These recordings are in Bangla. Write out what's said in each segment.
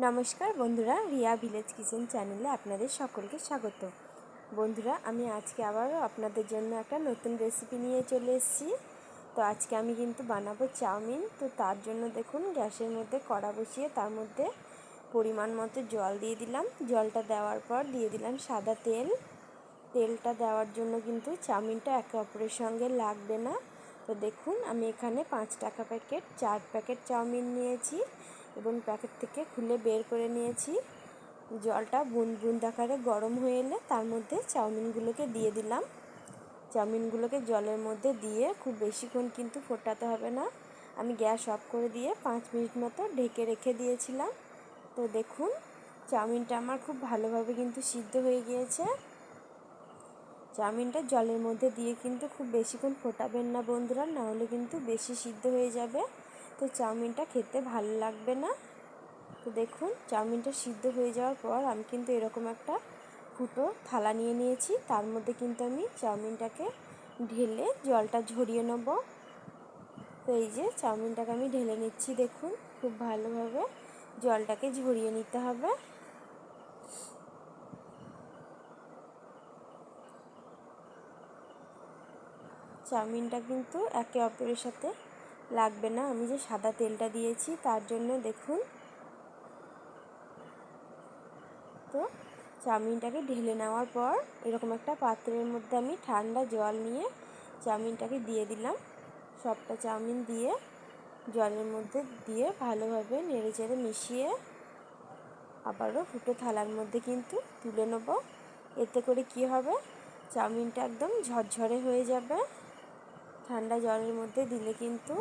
নমস্কার বন্ধুরা, রিয়া ভিলেজ কিচেন চ্যানেলে আপনাদের সকলকে স্বাগত। বন্ধুরা, আমি আজকে আবারও আপনাদের জন্য একটা নতুন রেসিপি নিয়ে চলে এসেছি। তো আজকে আমি কিন্তু বানাবো চাউমিন। তো তার জন্য দেখুন, গ্যাসের মধ্যে কড়া বসিয়ে তার মধ্যে পরিমাণ মতো জল দিয়ে দিলাম। জলটা দেওয়ার পর দিয়ে দিলাম সাদা তেল। তেলটা দেওয়ার জন্য কিন্তু চাউমিনটা একে অপরের সঙ্গে লাগবে না। তো দেখুন, আমি এখানে পাঁচ টাকা প্যাকেট, চার প্যাকেট চাউমিন নিয়েছি। এবং প্যাকেট থেকে খুলে বের করে নিয়েছি। জলটা বুন বুন্দ আকারে গরম হয়ে এলে তার মধ্যে চাউমিনগুলোকে দিয়ে দিলাম। চাউমিনগুলোকে জলের মধ্যে দিয়ে খুব বেশিক্ষণ কিন্তু ফোটাতে হবে না। আমি গ্যাস অফ করে দিয়ে পাঁচ মিনিট মতো ঢেকে রেখে দিয়েছিলাম। তো দেখুন, চাউমিনটা আমার খুব ভালোভাবে কিন্তু সিদ্ধ হয়ে গিয়েছে। চাউমিনটা জলের মধ্যে দিয়ে কিন্তু খুব বেশিক্ষণ ফোটাবেন না বন্ধুরা, নাহলে কিন্তু বেশি সিদ্ধ হয়ে যাবে। তো চাউমিনটা খেতে ভালো লাগবে না? তো দেখুন, চাউমিনটা সিদ্ধ হয়ে যাওয়ার পর আমি কিন্তু এরকম একটা ফুটো থালা নিয়ে নিয়েছি। তার মধ্যে কিন্তু আমি চাউমিনটাকে ঢেলে জলটা ঝরিয়ে নেব। তো এই যে চাউমিনটাকে আমি ঢেলে নিচ্ছি, দেখুন, খুব ভালোভাবে জলটাকে ঝরিয়ে নিতে হবে। চাউমিনটা কিন্তু একে অপরের সাথে লাগবে না। আমি যে সাদা তেলটা দিয়েছি, তার জন্য দেখুন। তো চাউমিনটাকে ঢেলে নেওয়ার পর এরকম একটা পাত্রের মধ্যে আমি ঠান্ডা জল নিয়ে চাউমিনটাকে দিয়ে দিলাম। সবটা চাউমিন দিয়ে জলের মধ্যে দিয়ে ভালোভাবে নেড়ে চেড়ে মিশিয়ে আবারও ফুটো থালার মধ্যে কিন্তু তুলে নেব। এতে করে কি হবে? চাউমিনটা একদম ঝরঝরে হয়ে যাবে। ঠান্ডা জলের মধ্যে দিলে কিন্তু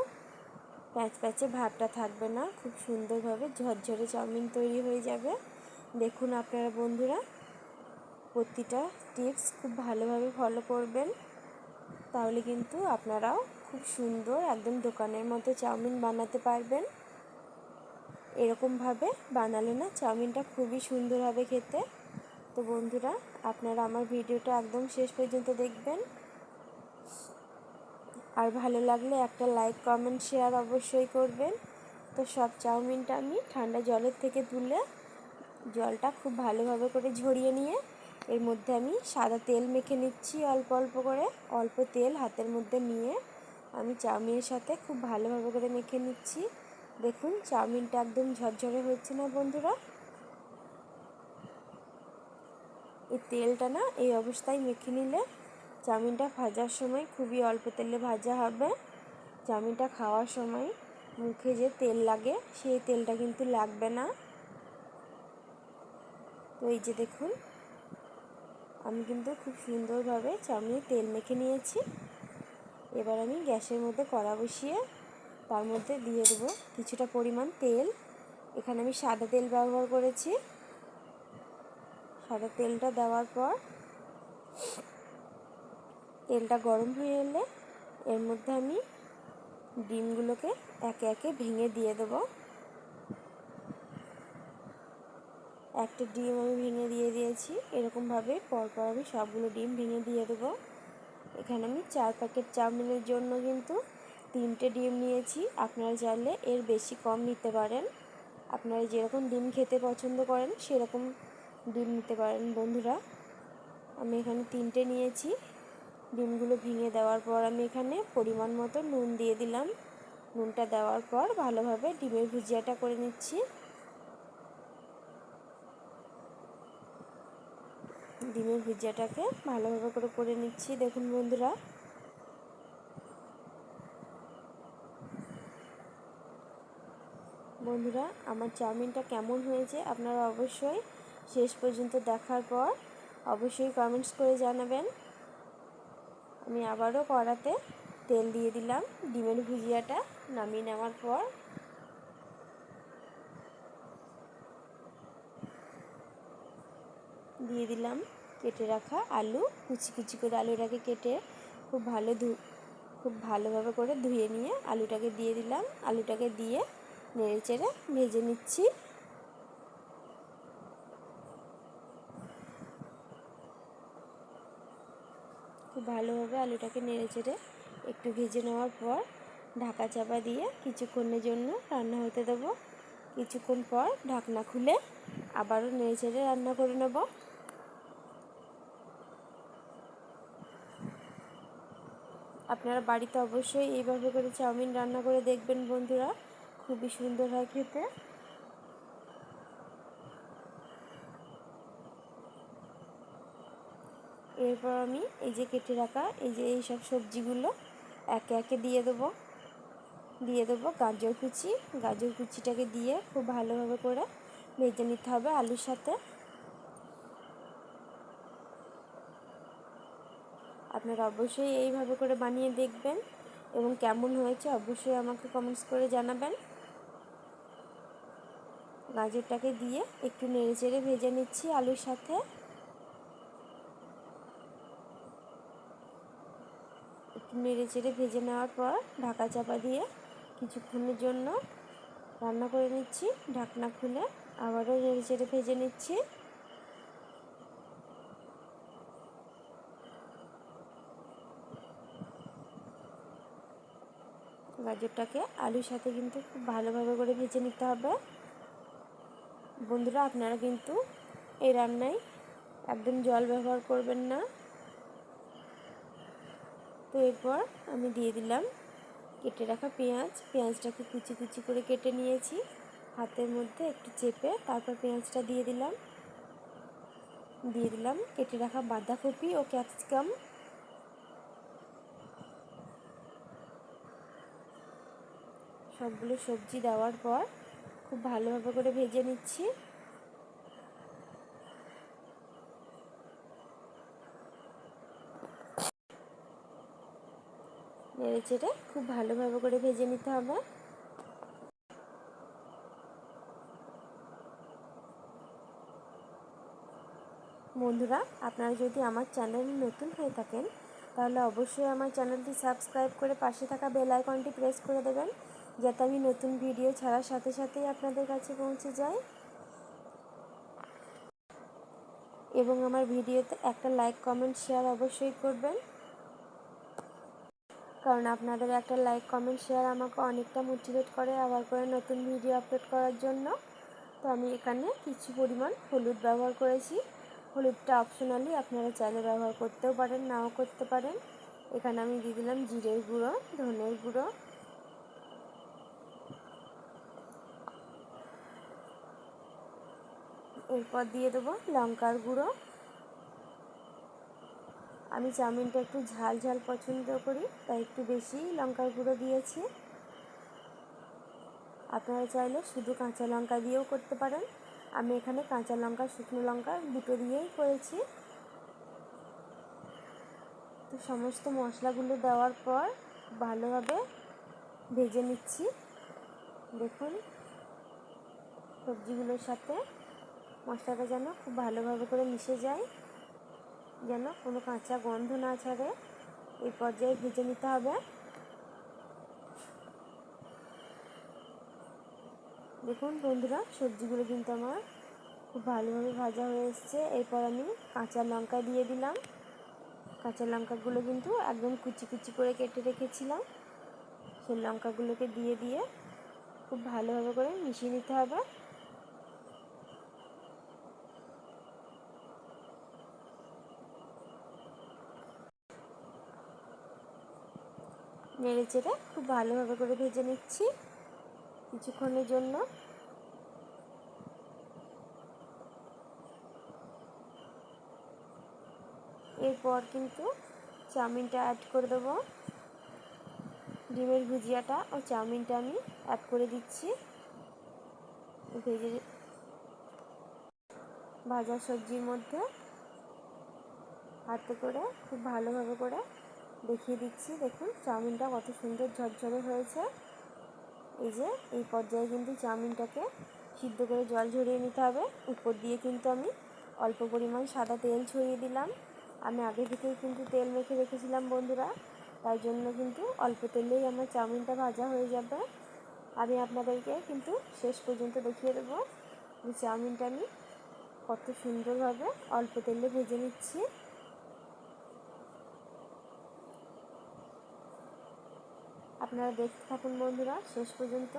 প্যাঁচ প্যাঁচে ভাবটা থাকবে না, খুব সুন্দরভাবে ঝরঝরে চাউমিন তৈরি হয়ে যাবে। দেখুন আপনারা বন্ধুরা, প্রতিটা টিপস খুব ভালোভাবে ফলো করবেন। তাহলে কিন্তু আপনারাও খুব সুন্দর একদম দোকানের মতো চাউমিন বানাতে পারবেন। এরকমভাবে বানালে না চাউমিনটা খুবই সুন্দর হবে খেতে। তো বন্ধুরা, আপনারা আমার ভিডিওটা একদম শেষ পর্যন্ত দেখবেন। আর ভালো লাগলে একটা লাইক কমেন্ট শেয়ার অবশ্যই করবেন। তো সব চাউমিনটা আমি ঠান্ডা জলের থেকে তুলে জলটা খুব ভালোভাবে করে ঝরিয়ে নিয়ে এর মধ্যে আমি সাদা তেল মেখে নিচ্ছি অল্প অল্প করে। অল্প তেল হাতের মধ্যে নিয়ে আমি চাউমিনের সাথে খুব ভালোভাবে করে মেখে নিচ্ছি। দেখুন, চাউমিনটা একদম ঝরঝরে হচ্ছে না বন্ধুরা? এই তেলটা না এই অবস্থায় মেখে নিলে চাউমিনটা ভাজার সময় খুবই অল্প তেলে ভাজা হবে। চাউমিনটা খাওয়ার সময় মুখে যে তেল লাগে, সেই তেলটা কিন্তু লাগবে না। তো এই যে দেখুন, আমি কিন্তু খুব সুন্দরভাবে চাউমিনে তেল মেখে নিয়েছি। এবার আমি গ্যাসের মধ্যে কড়া বসিয়ে তার মধ্যে দিয়ে দেবো কিছুটা পরিমাণ তেল। এখানে আমি সাদা তেল ব্যবহার করেছি। সাদা তেলটা দেওয়ার পর তেলটা গরম হয়ে এলে এর মধ্যে আমি ডিমগুলোকে একে একে ভেঙে দিয়ে দেবো। একটা ডিম আমি ভেঙে দিয়ে দিয়েছি। এরকমভাবে পরপর আমি সবগুলো ডিম ভেঙে দিয়ে দেবো। এখানে আমি চার প্যাকেট চাউমিনের জন্য কিন্তু তিনটে ডিম নিয়েছি। আপনারা চাইলে এর বেশি কম নিতে পারেন। আপনারা যেরকম ডিম খেতে পছন্দ করেন, সেরকম ডিম নিতে পারেন বন্ধুরা। আমি এখানে তিনটে নিয়েছি। ডিমগুলো ভেঙে দেওয়ার পর আমি এখানে পরিমাণ মতো নুন দিয়ে দিলাম। নুনটা দেওয়ার পর ভালোভাবে ডিমের ভুজিয়াটা করে নিচ্ছি। ডিমের ভুজিয়াটাকে ভালোভাবে করে করে নিচ্ছি। দেখুন বন্ধুরা। বন্ধুরা, আমার চাউমিনটা কেমন হয়েছে আপনারা অবশ্যই শেষ পর্যন্ত দেখার পর অবশ্যই কমেন্টস করে জানাবেন। আমি আবারও কড়াতে তেল দিয়ে দিলাম। ডিমের ভুজিয়াটা নামিয়ে নেওয়ার পর দিয়ে দিলাম কেটে রাখা আলু। কুচি কুচি করে আলুটাকে কেটে খুব ভালো ধু খুব ভালোভাবে করে ধুয়ে নিয়ে আলুটাকে দিয়ে দিলাম। আলুটাকে দিয়ে নেড়ে চেড়ে ভেজে নিচ্ছি। খুব ভালোভাবে আলুটাকে নেড়ে চেড়ে একটু ভেজে নেওয়ার পর ঢাকা চাপা দিয়ে কিছুক্ষণের জন্য রান্না হতে দেবো। কিছুক্ষণ পর ঢাকনা খুলে আবারও নেড়ে চেড়ে রান্না করে নেব। আপনারা বাড়িতে অবশ্যই এইভাবে করে চাউমিন রান্না করে দেখবেন বন্ধুরা। খুবই সুন্দর হয় খেতে। এরপর আমি এই যে কেটে রাখা, এই যে এই সব সবজিগুলো একে একে দিয়ে দেবো। দিয়ে দেবো গাজর কুচি। গাজর কুচিটাকে দিয়ে খুব ভালোভাবে করে ভেজে নিতে হবে আলুর সাথে। আপনারা অবশ্যই এইভাবে করে বানিয়ে দেখবেন এবং কেমন হয়েছে অবশ্যই আমাকে কমেন্টস করে জানাবেন। গাজরটাকে দিয়ে একটু নেড়ে চেড়ে ভেজে নিচ্ছি আলুর সাথে। একটু নেড়ে চেড়ে ভেজে নেওয়ার পর ঢাকা চাপা দিয়ে কিছুক্ষণের জন্য রান্না করে নিচ্ছি, ঢাকনা খুলে আবারও নেড়ে চেড়ে ভেজে নিচ্ছি। গাজরটাকে আলুর সাথে কিন্তু খুব ভালোভাবে করে ভেজে নিতে হবে। বন্ধুরা, আপনারা কিন্তু এই রান্নায় একদম জল ব্যবহার করবেন না। তো এরপর আমি দিয়ে দিলাম কেটে রাখা পেঁয়াজ। পেঁয়াজটাকে কুচি কুচি করে কেটে নিয়েছি। হাতের মধ্যে একটু চেপে তারপর পেঁয়াজটা দিয়ে দিলাম। দিয়ে দিলাম কেটে রাখা বাঁধাকপি ও ক্যাপসিকাম। সবগুলো সবজি দেওয়ার পর খুব ভালোভাবে করে ভেজে নিচ্ছি। নেড়ে খুব ভালোভাবে করে ভেজে নিতে হবে। বন্ধুরা, আপনারা যদি আমার চ্যানেলে নতুন হয়ে থাকেন, তাহলে অবশ্যই আমার চ্যানেলটি সাবস্ক্রাইব করে পাশে থাকা বেল আইকনটি প্রেস করে দেবেন, যাতে আমি নতুন ভিডিও ছাড়ার সাথে সাথেই আপনাদের কাছে পৌঁছে যাই। এবং আমার ভিডিওতে একটা লাইক, কমেন্ট, শেয়ার অবশ্যই করবেন। কারণ আপনাদের একটা লাইক কমেন্ট শেয়ার আমাকে অনেকটা মোটিভেট করে আবার করে নতুন ভিডিও আপলোড করার জন্য। তো আমি এখানে কিছু পরিমাণ হলুদ ব্যবহার করেছি। হলুদটা অপশনালি আপনারা চাইলে ব্যবহার করতেও পারেন, নাও করতে পারেন। এখানে আমি দিয়ে দিলাম জিরের গুঁড়ো, ধনের গুঁড়ো। এরপর দিয়ে দেবো লঙ্কার গুঁড়ো। আমি চাউমিনটা একটু ঝাল ঝাল পছন্দ করি, তাই একটু বেশি লঙ্কার গুঁড়ো দিয়েছি। আপনারা চাইলে শুধু কাঁচা লঙ্কা দিয়েও করতে পারেন। আমি এখানে কাঁচা লঙ্কা, শুকনো লঙ্কা দুটো দিয়েই করেছি। তো সমস্ত মশলাগুলো দেওয়ার পর ভালোভাবে ভেজে নিচ্ছি। দেখুন, সবজিগুলোর সাথে মশলাটা যেন খুব ভালোভাবে করে মিশে যায়। যেন কোনো কাঁচা গন্ধ না ছাড়ে, এই পর্যায়ে ভেজে নিতে হবে। দেখুন বন্ধুরা, সবজিগুলো কিন্তু আমার খুব ভালোভাবে ভাজা হয়ে এসছে। এরপর আমি কাঁচা লঙ্কা দিয়ে দিলাম। কাঁচা লঙ্কাগুলো কিন্তু একদম কুচি কুচি করে কেটে রেখেছিলাম। সেই লঙ্কাগুলোকে দিয়ে দিয়ে খুব ভালোভাবে করে মিশিয়ে নিতে হবে। নেড়ে চেড়ে খুব ভালোভাবে করে ভেজে নিচ্ছি কিছুক্ষণের জন্য। এরপর কিন্তু চাউমিনটা অ্যাড করে দেবো। ডিমের ভুজিয়াটা ও চাউমিনটা আমি অ্যাড করে দিচ্ছি। ভেজে ভাজা সবজির মধ্যে হাতে করে খুব ভালোভাবে করে দেখিয়ে দিচ্ছি। দেখুন, চাউমিনটা কত সুন্দর ঝরঝরে হয়েছে। এই যে, এই পর্যায়ে কিন্তু চাউমিনটাকে সিদ্ধ করে জল ঝরিয়ে নিতে হবে। উপর দিয়ে কিন্তু আমি অল্প পরিমাণ সাদা তেল ছড়িয়ে দিলাম। আমি আগে থেকেই কিন্তু তেল মেখে রেখেছিলাম বন্ধুরা। তাই জন্য কিন্তু অল্প তেলেই আমার চাউমিনটা ভাজা হয়ে যাবে। আমি আপনাদেরকে কিন্তু শেষ পর্যন্ত দেখিয়ে দেবো যে চাউমিনটা আমি কত সুন্দরভাবে অল্প তেলে ভেজে নিচ্ছি। আপনারা দেখতে থাকুন, বন্ধুরা। শেষ পর্যন্ত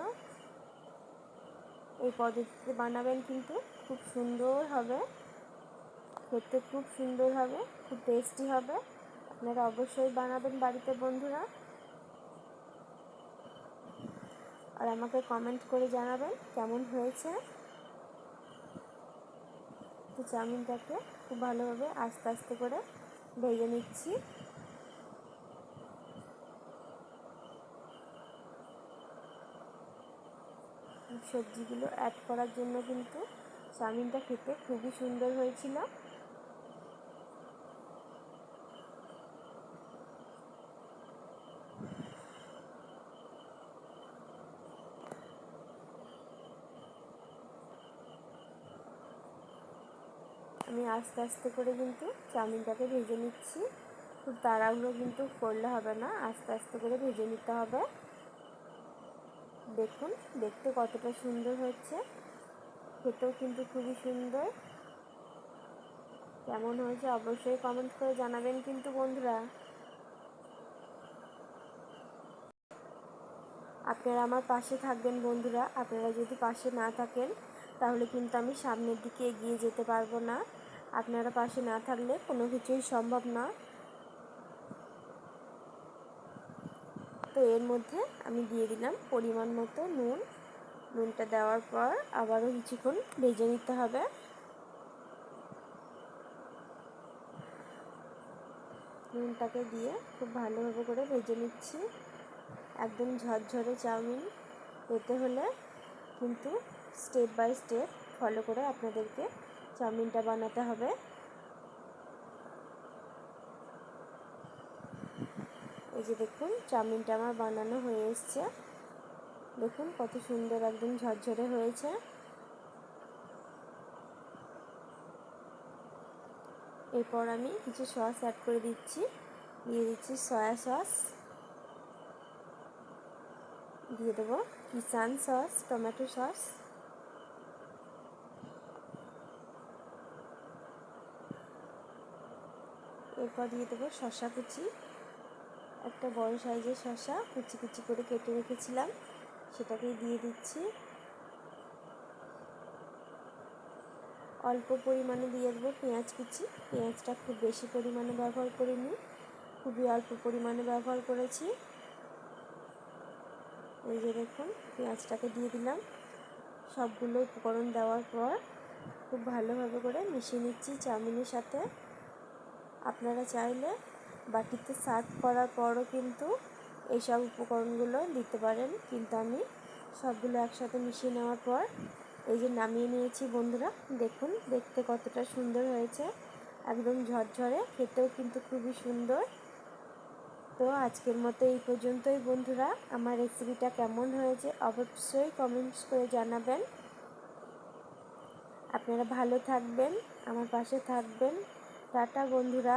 এই পদ্ধতিতে বানাবেন কিন্তু খুব সুন্দর হবে। খেতে খুব সুন্দর হবে, খুব টেস্টি হবে। আপনারা অবশ্যই বানাবেন বাড়িতে, বন্ধুরা। আর আমাকে কমেন্ট করে জানাবেন কেমন হয়েছে। তো চাউমিনটাকে খুব ভালোভাবে আস্তে আস্তে করে ভেজে নিচ্ছি। সবজিগুলো অ্যাড করার জন্য কিন্তু চাউমিনটা খেতে খুবই সুন্দর হয়েছিল। আমি আস্তে আস্তে করে কিন্তু চাউমিনটাকে ভেজে নিচ্ছি। খুব তাড়াহুড়ো কিন্তু করলে হবে না, আস্তে আস্তে করে ভেজে নিতে হবে। দেখুন, দেখতে কতটা সুন্দর হচ্ছে। খেতেও কিন্তু খুবই সুন্দর। কেমন হয়েছে অবশ্যই কমেন্ট করে জানাবেন কিন্তু বন্ধুরা। আপনারা আমার পাশে থাকবেন বন্ধুরা। আপনারা যদি পাশে না থাকেন, তাহলে কিন্তু আমি সামনের দিকে এগিয়ে যেতে পারব না। আপনারা পাশে না থাকলে কোনো কিছুই সম্ভব না। তো এর মধ্যে আমি দিয়ে দিলাম পরিমাণ মতো নুন। নুনটা দেওয়ার পর আবারও কিছুক্ষণ ভেজে নিতে হবে। নুনটাকে দিয়ে খুব ভালোভাবে করে ভেজে নিচ্ছি। একদম ঝরঝরে চাউমিন পেতে হলে কিন্তু স্টেপ বাই স্টেপ ফলো করে আপনাদেরকে চাউমিনটা বানাতে হবে। এই যে দেখুন, চাউমিনটা আমার বানানো হয়ে এসছে। দেখুন কত সুন্দর একদম ঝরঝরে হয়েছে। এরপর আমি কিছু সস অ্যাড করে দিচ্ছি। দিয়ে দিচ্ছি সয়া সস দিয়ে দেবো কিষান সস টমেটো সস এরপর দিয়ে দেবো শশা কুচি। একটা বড় সাইজের শশা কুচি কুচি করে কেটে রেখেছিলাম, সেটাকেই দিয়ে দিচ্ছি। অল্প পরিমাণে দিয়ে দেবো পেঁয়াজ কুচি। পেঁয়াজটা খুব বেশি পরিমাণে ব্যবহার করিনি, খুবই অল্প পরিমাণে ব্যবহার করেছি। এই যে দেখুন, পেঁয়াজটাকে দিয়ে দিলাম। সবগুলো উপকরণ দেওয়ার পর খুব ভালোভাবে করে মিশিয়ে নিচ্ছি চাউমিনের সাথে। আপনারা চাইলে বাটিতে সার্ভ করার পরও কিন্তু এইসব উপকরণগুলো দিতে পারেন। কিন্তু আমি সবগুলো একসাথে মিশিয়ে নেওয়ার পর এই যে নামিয়ে নিয়েছি বন্ধুরা, দেখুন, দেখতে কতটা সুন্দর হয়েছে। একদম ঝরঝরে, খেতেও কিন্তু খুবই সুন্দর। তো আজকের মতো এই পর্যন্তই বন্ধুরা। আমার রেসিপিটা কেমন হয়েছে অবশ্যই কমেন্টস করে জানাবেন। আপনারা ভালো থাকবেন, আমার পাশে থাকবেন। টাটা বন্ধুরা।